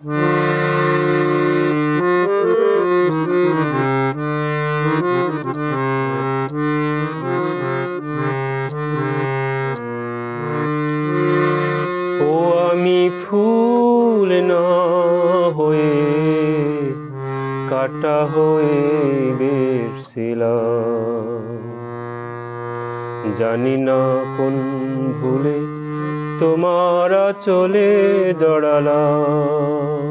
ও আমি ফুল না হয়ে কাটা হয়ে বেরছিলাম। জানি না কোন ভুলে তোমারা চলে জড়ালাম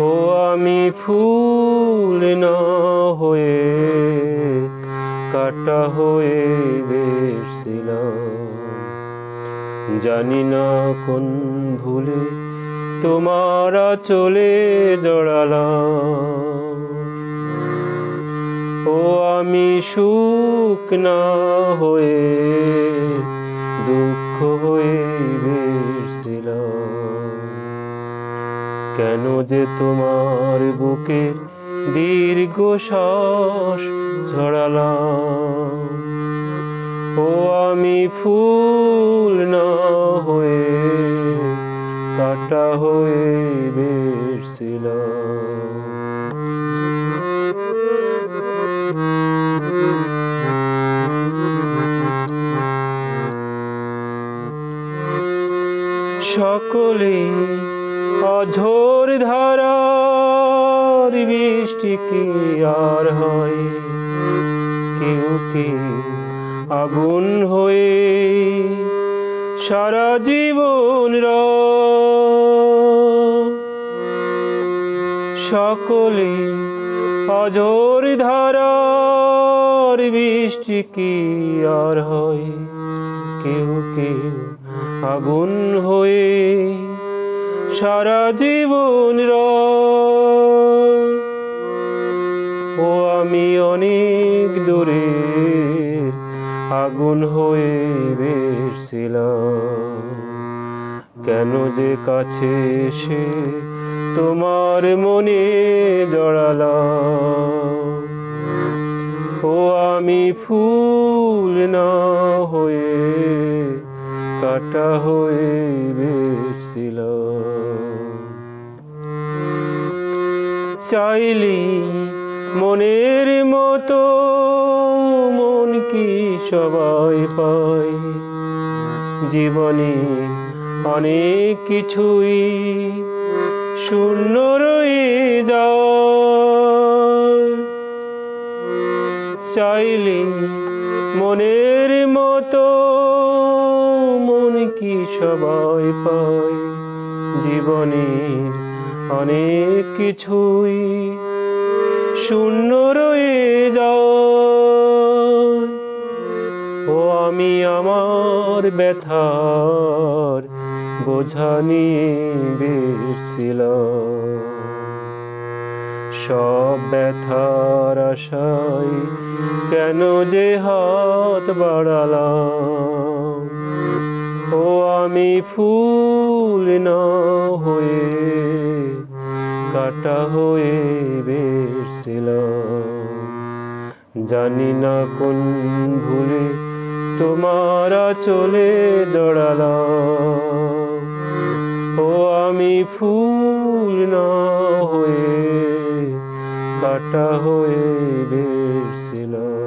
ও আমি ফুল না হয়ে, কাটা হয়ে বেরছিলাম। জানি না কোন ভুলে তোমারা চলে জড়ালাম ও আমি সুখ না হয়ে কেন যে তোমার বুকে দীর্ঘ শ্বাস ছড়ালাম? ও আমি ফুল না হয়ে কাটা হয়ে বেরছিলাম। সকলে অঝোর ধারার বৃষ্টি কি আর হয় কেউ কেউ আগুন হয়ে সারা জীবন। সকলে অঝোর ধারার বৃষ্টি কি আর হয় কেউ কেউ আগুন হয়ে সারা জীবন। ও আমি অনেক দূরে আগুন হয়ে বেরছিলাম কেন যে কাছে এসে তোমার মনে জড়ালাম ও আমি ফুল না কাটা হয়ে বেরছিলাম চাইলি মনের মতো মন কি সবাই পায়? জীবনে অনেক কিছুই শূন্য রয়ে যায়। চাইলে মনের কি সবাই পাই? জীবনের অনেক কিছুই শূন্য রয়ে যায়। ও আমি আমার ব্যথার বোঝা নিয়ে বেরছিলাম সব ব্যথার আশায় কেন যে হাত বাড়ালাম? আমি ফুল না হয়ে কাটা হয়ে বেরছিলাম জানি না কোন ভুলে তোমারা চলে জড়ালাম। ও আমি ফুল না হয়ে কাটা হয়ে বেরছিলাম